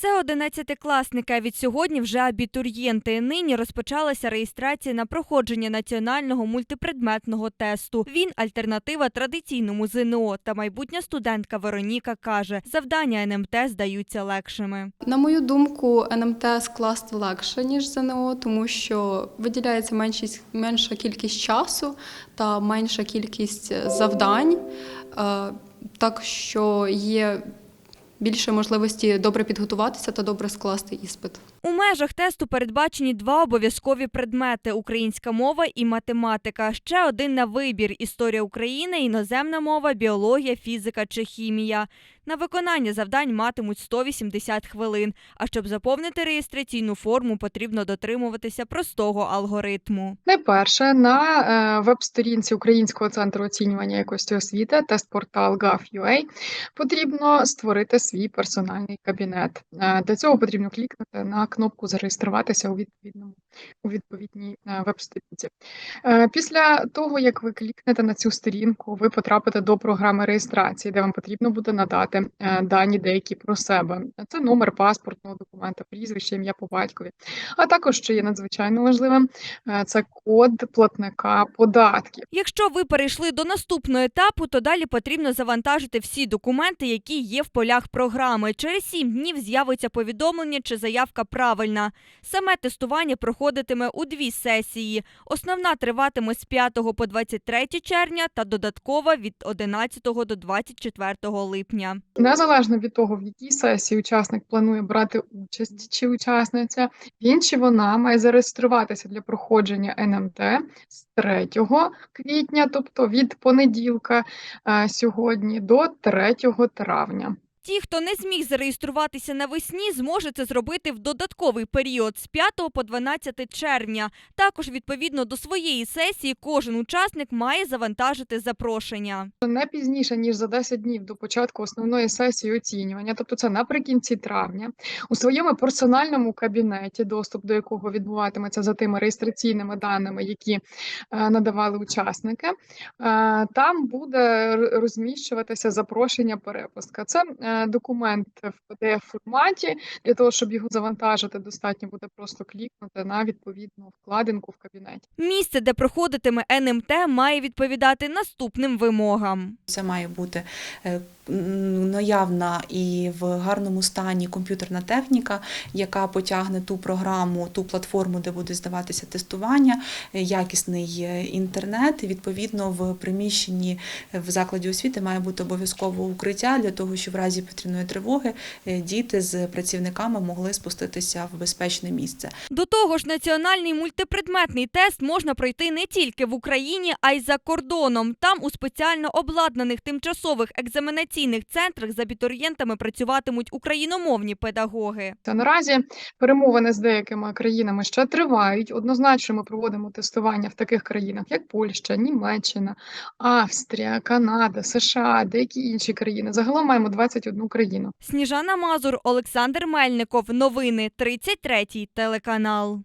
Це одинадцятикласники, а від сьогодні вже абітурієнти. Нині розпочалася реєстрація на проходження національного мультипредметного тесту. Він альтернатива традиційному ЗНО. Та майбутня студентка Вероніка каже, завдання НМТ здаються легшими. На мою думку, НМТ скласти легше, ніж ЗНО, тому що виділяється меншість, менша кількість часу та менша кількість завдань, е, так що є більше можливості добре підготуватися та добре скласти іспит. У межах тесту передбачені два обов'язкові предмети: українська мова і математика. Ще один на вибір: історія України, іноземна мова, біологія, фізика чи хімія. На виконання завдань матимуть 180 хвилин. А щоб заповнити реєстраційну форму, потрібно дотримуватися простого алгоритму. Найперше на е, веб-сторінці Українського центру оцінювання якості освіти тестпортал Gov.ua потрібно створити свій персональний кабінет. Е, Для цього потрібно клікнути на кнопку Зареєструватися у відповідному у відповідній е, веб-сторінці. Е, Після того, як ви клікнете на цю сторінку, ви потрапите до програми реєстрації, де вам потрібно буде надати е, дані деякі про себе. Це номер паспортного документа, прізвище, ім'я по батькові. А також, що є надзвичайно важливим, це код платника податків. Якщо ви перейшли до наступного етапу, то далі потрібно завантажити всі документи, які є в полях програми. Через сім днів з'явиться повідомлення, чи заявка правильна. Саме тестування проходитиме у дві сесії. Основна триватиме з 5 по 23 червня та додаткова від 11 до 24 липня. Незалежно від того, в якій сесії учасник планує брати участь чи учасниця, він чи вона має зареєструватися для проходження НМТ з 3 квітня, тобто від понеділка е, сьогодні до 3 травня. Ті, хто не зміг зареєструватися навесні, зможе це зробити в додатковий період з 5 по 12 червня. Також відповідно до своєї сесії кожен учасник має завантажити запрошення. Не пізніше ніж за 10 днів до початку основної сесії оцінювання, тобто це наприкінці травня, у своєму персональному кабінеті, доступ до якого відбуватиметься за тими реєстраційними даними, які е, надавали учасники, е, там буде розміщуватися запрошення перепустка. Це е, документ в pdf форматі. Для того, щоб його завантажити, достатньо буде просто клікнути на відповідну вкладинку в кабінеті. Місце, де проходитиме НМТ, має відповідати наступним вимогам. Це має бути е, наявна і в гарному стані комп'ютерна техніка, яка потягне ту програму, ту платформу, де буде здаватися тестування, е, якісний е, інтернет. Відповідно, в приміщенні е, в закладі освіти має бути обов'язково укриття для того, щоб в разі повітряної тривоги діти з працівниками могли спуститися в безпечне місце. До того ж, національний мультипредметний тест можна пройти не тільки в Україні, а й за кордоном. Там у спеціально обладнаних тимчасових екзаменаційних центрах з абітурієнтами працюватимуть україномовні педагоги. Та наразі перемовини з деякими країнами ще тривають. Однозначно, ми проводимо тестування в таких країнах, як Польща, Німеччина, Австрія, Канада, США, деякі інші країни. Загалом маємо 21 країну. Сніжана Мазур, Олександр Мельников. Новини 33 телеканал.